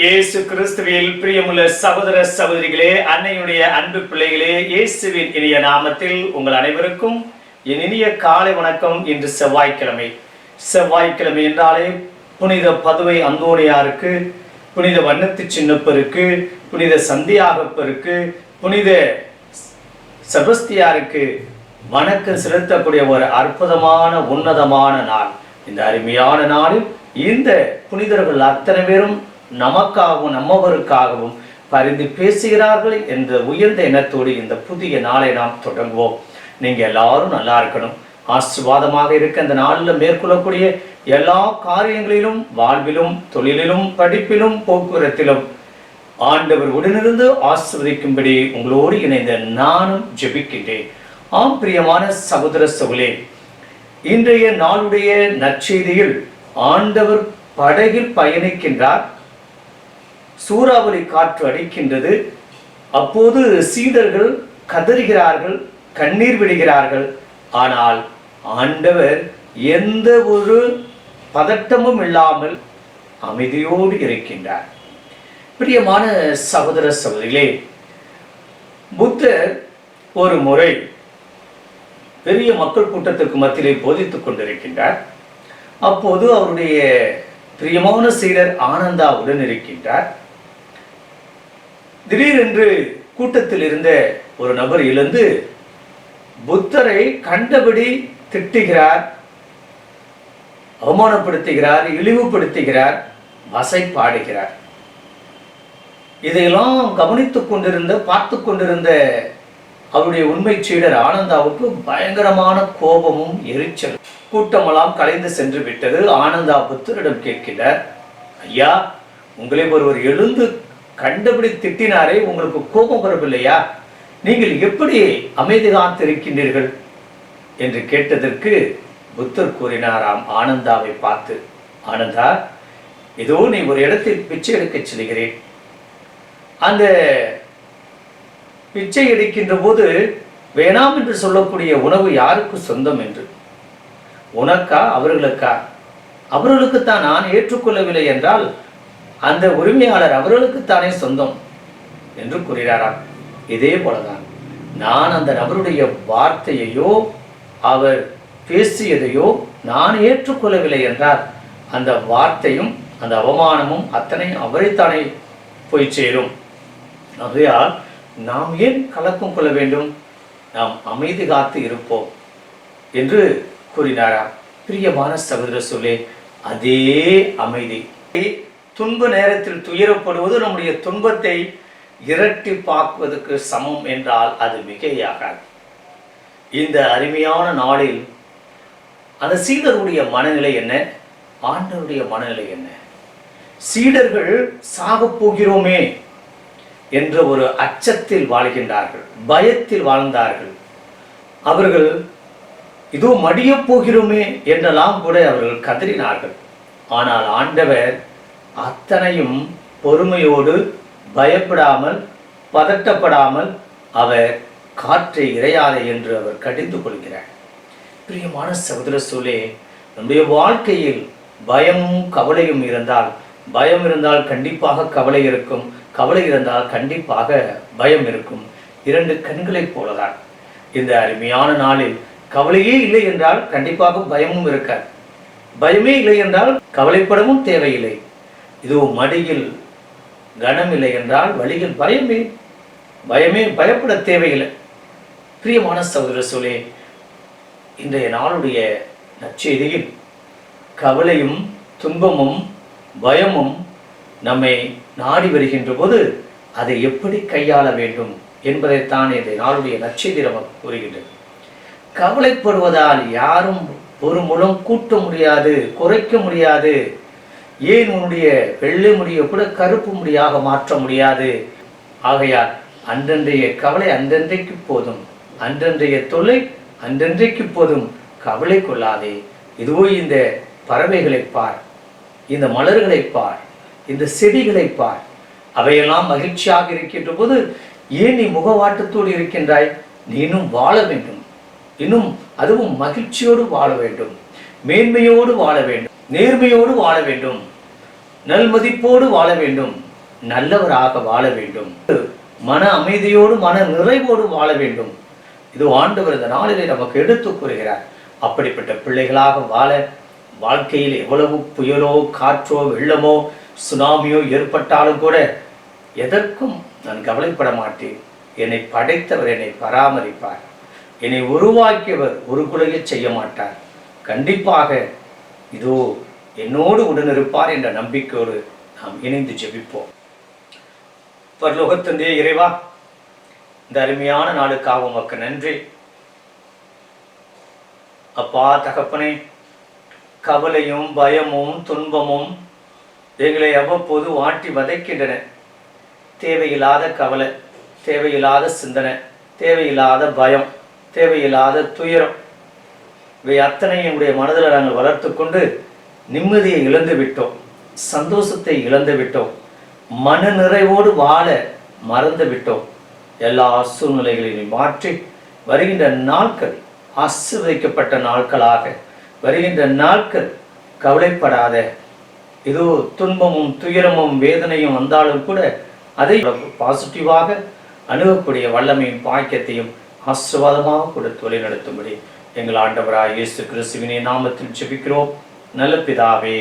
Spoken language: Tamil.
இயேசு கிறிஸ்துவில் பிரியமுள்ள சகோதர சகோதரிகளே அன்னையுடைய அன்பு பிள்ளைகளே இயேசுவின் இனிய நாமத்தில் உங்கள் அனைவருக்கும் என் இனிய காலை வணக்கம். இன்று செவ்வாய்க்கிழமை. செவ்வாய்க்கிழமை என்றாலே புனித பதுவை அந்தோனியாருக்கு புனித வண்ணத்து சின்னப்பருக்கு புனித சந்தியாகப்பருக்கு புனித செபஸ்தியாருக்கு வணக்கம் செலுத்தக்கூடிய ஒரு அற்புதமான உன்னதமான நாள். இந்த அருமையான நாளில் இந்த புனிதர்கள் அத்தனை பேரும் நமக்காகவும் நம்மவருக்காகவும் பரிந்து பேசுகிறார்கள் என்ற உயர்ந்த எண்ணத்தோடு இந்த புதிய நாளை நாம் தொடங்குவோம். நீங்க எல்லாரும் நல்லா இருக்கணும். ஆசிர்வாதமாக இருக்க இந்த நாளில் மேற்கொள்ளக்கூடிய எல்லா காரியங்களிலும் வாழ்விலும் தொழிலிலும் படிப்பிலும் போக்குவரத்திலும் ஆண்டவர் உடனிருந்து ஆசிர்வதிக்கும்படி உங்களோடு இணைந்த நானும் ஜெபிக்கின்றேன். ஆம் பிரியமான சகோதர சகுலே இன்றைய நாளுடைய நற்செய்தியில் ஆண்டவர் படகில் பயணிக்கின்றார். சூறாவளி காற்று அடிக்கின்றது. அப்போது சீடர்கள் கதறுகிறார்கள் கண்ணீர் விடுகிறார்கள். ஆனால் ஆண்டவர் எந்த ஒரு பதட்டமும் இல்லாமல் அமைதியோடு இருக்கின்றார். பிரியமான சகோதர சகோதரிகளே புத்தர் ஒரு முறை பெரிய மக்கள் கூட்டத்திற்கு மத்தியிலே போதித்துக் கொண்டிருக்கின்றார். அப்போது அவருடைய பிரியமான சீடர் ஆனந்தாவுடன் இருக்கின்றார். திடீரென்று கூட்டத்தில் இருந்த ஒரு நபர் எழுந்து புத்தரை கண்டபடி திட்டுகிறார் அவமானப்படுத்துகிறார் இழிவுபடுத்துகிறார் வசை பாடுகிறார் இதையெல்லாம் கவனித்துக் கொண்டிருந்த பார்த்து கொண்டிருந்த அவருடைய உண்மை சீடர் ஆனந்தாவுக்கு பயங்கரமான கோபமும் எரிச்சல் கூட்டமெல்லாம் கலைந்து சென்று விட்டது. ஆனந்தா புத்தரிடம் கேட்கிறார் ஐயா உங்களை ஒருவர் எழுந்து கண்டபடி திட்டினாரே உங்களுக்கு கோபம் வரவில்லையா? நீங்கள் எப்படி அமைதி காத்திருக்கின்றீர்கள் என்று கேட்டதற்கு புத்தர் கூறினாராம் ஆனந்தாவை பார்த்து ஆனந்தா ஏதோ நீ ஒரு இடத்தில் பிச்சை எடுக்க செல்கிறேன். அந்த பிச்சை எடுக்கின்ற போது வேணாம் என்று சொல்லக்கூடிய உணவு யாருக்கு சொந்தம் என்று? உனக்கா அவர்களுக்கா? அவர்களுக்குத்தான் நான் ஏற்றுக்கொள்ளவில்லை என்றால் அந்த உரிமையாளர் அவர்களுக்குத்தானே சொந்தம் என்று கூறுகிறாராம். இதே போலதான் நான் அந்த நபருடைய வார்த்தையையோ அவர் பேசியதையோ நான் ஏற்றுக்கொள்ளவில்லை என்றால் அந்த வார்த்தையும் அந்த அவமானமும் அத்தனை அவரைத்தானே போய் சேரும். ஆகையால் நாம் ஏன் கலக்கம் கொள்ள வேண்டும்? நாம் அமைதி காத்து இருப்போம் என்று கூறினாராம். பிரியமான சகோதர சொல்லே அதே அமைதி. துன்ப நேரத்தில் துயரப்படுவது நம்முடைய துன்பத்தை இரட்டி பார்ப்பதற்கு சமம் என்றால் அது மிகையாகாது. இந்த அருமையான நாளில் அந்த சீடருடைய மனநிலை என்ன? ஆண்டவருடைய மனநிலை என்ன? சீடர்கள் சாகப் போகிறோமே என்ற ஒரு அச்சத்தில் வாழ்கின்றார்கள் பயத்தில் வாழ்ந்தார்கள். அவர்கள் இதோ மடியப் போகிறோமே என்றெல்லாம் கூட அவர்கள் கதறினார்கள். ஆனால் ஆண்டவர் அத்தனையும் பொறுமையோடு பயப்படாமல் பதட்டப்படாமல் அவர் காற்றை இறையாதே என்று அவர் கடிந்து கொள்கிறார். பிரியமான சகோதர சூழே நம்முடைய வாழ்க்கையில் பயமும் கவலையும் இருந்தால் பயம் இருந்தால் கண்டிப்பாக கவலை இருக்கும் கவலை இருந்தால் கண்டிப்பாக பயம் இருக்கும். இரண்டு கண்களைப் போலதான். இந்த அருமையான நாளில் கவலையே இல்லை என்றால் கண்டிப்பாக பயமும் இருக்காது. பயமே இல்லை என்றால் கவலைப்படவும் தேவையில்லை. இதோ மடியில் கனமில்லை என்றால் வழியில் பயமே பயமே பயப்பட தேவையில்லை. பிரியமான சகோதர சோலே இன்றைய நாளுடைய நற்செய்தியில் கவலையும் துன்பமும் பயமும் நம்மை நாடி வருகின்ற போது அதை எப்படி கையாள வேண்டும் என்பதைத்தான் இந்த நாளுடைய நற்செய்தி நமக்கு கூறுகின்றது. கவலைப்படுவதால் யாரும் ஒரு முழம் கூட்ட முடியாது குறைக்க முடியாது ஏன் உன்னுடைய வெள்ளை முடியை கூட கருப்பு முடியாக மாற்ற முடியாது? ஆகையால் அன்றன்றைய கவலை அன்றன்றைக்கு போதும். அன்றன்றைய தொல்லை அன்றன்றைக்கு போதும். கவலை கொள்ளாதே. இதுவோ இந்த பறவைகளை பார். இந்த மலர்களை பார். இந்த செடிகளை பார். அவையெல்லாம் மகிழ்ச்சியாக இருக்கின்ற போது ஏன் நீ முகவாட்டத்தோடு இருக்கின்றாய்? நீ இன்னும் வாழ வேண்டும். இன்னும் அதுவும் மகிழ்ச்சியோடு வாழ வேண்டும். மேன்மையோடு வாழ வேண்டும். நேர்மையோடு வாழ வேண்டும். நல்மதிப்போடு வாழ வேண்டும். நல்லவராக வாழ வேண்டும். மன அமைதியோடு மன நிறைவோடு வாழ வேண்டும். இது ஆண்டவர் இந்த நாளிலே நமக்கு எடுத்து கூறுகிறார். அப்படிப்பட்ட பிள்ளைகளாக வாழ வாழ்க்கையில் எவ்வளவு புயலோ காற்றோ வெள்ளமோ சுனாமியோ ஏற்பட்டாலும் கூட எதற்கும் நான் கவலைப்பட மாட்டேன். என்னை படைத்தவர் என்னை பராமரிப்பார். என்னை உருவாக்கியவர் ஒரு குலையை செய்ய மாட்டார். கண்டிப்பாக இதோ என்னோடு உடனிருப்பார் என்ற நம்பிக்கையோடு நாம் இணைந்து ஜெபிப்போம். பரலோகத்தந்தைய இறைவா இந்த அருமையான நாளுக்காக உமக்கு நன்றி. அப்பா தகப்பனே கவலையும் பயமும் துன்பமும் எங்களை அவ்வப்போது வாட்டி வதைக்கின்றன. தேவையில்லாத கவலை தேவையில்லாத சிந்தனை தேவையில்லாத பயம் தேவையில்லாத துயரம் இவை அத்தனை எங்களுடைய மனதில் நாங்கள் வளர்த்து கொண்டு நிம்மதியை இழந்து விட்டோம் சந்தோஷத்தை இழந்து விட்டோம் மன நிறைவோடு வாழ மறந்து விட்டோம். எல்லா சூழ்நிலைகளையும் மாற்றி வருகின்ற நாட்கள் ஆசிர்வதிக்கப்பட்ட நாட்களாக வருகின்ற நாட்கள் கவலைப்படாத ஏதோ துன்பமும் துயரமும் வேதனையும் வந்தாலும் கூட அதை பாசிட்டிவாக அணுகக்கூடிய வல்லமையும் பாக்கியத்தையும் ஆசீர்வாதமாக கொடுத்து வழிநடத்தும்படி எங்கள் ஆண்டவராய் இயேசு கிறிஸ்துவினை நாமத்தில் செபிக்கிறோம் நல்ல பிதாவே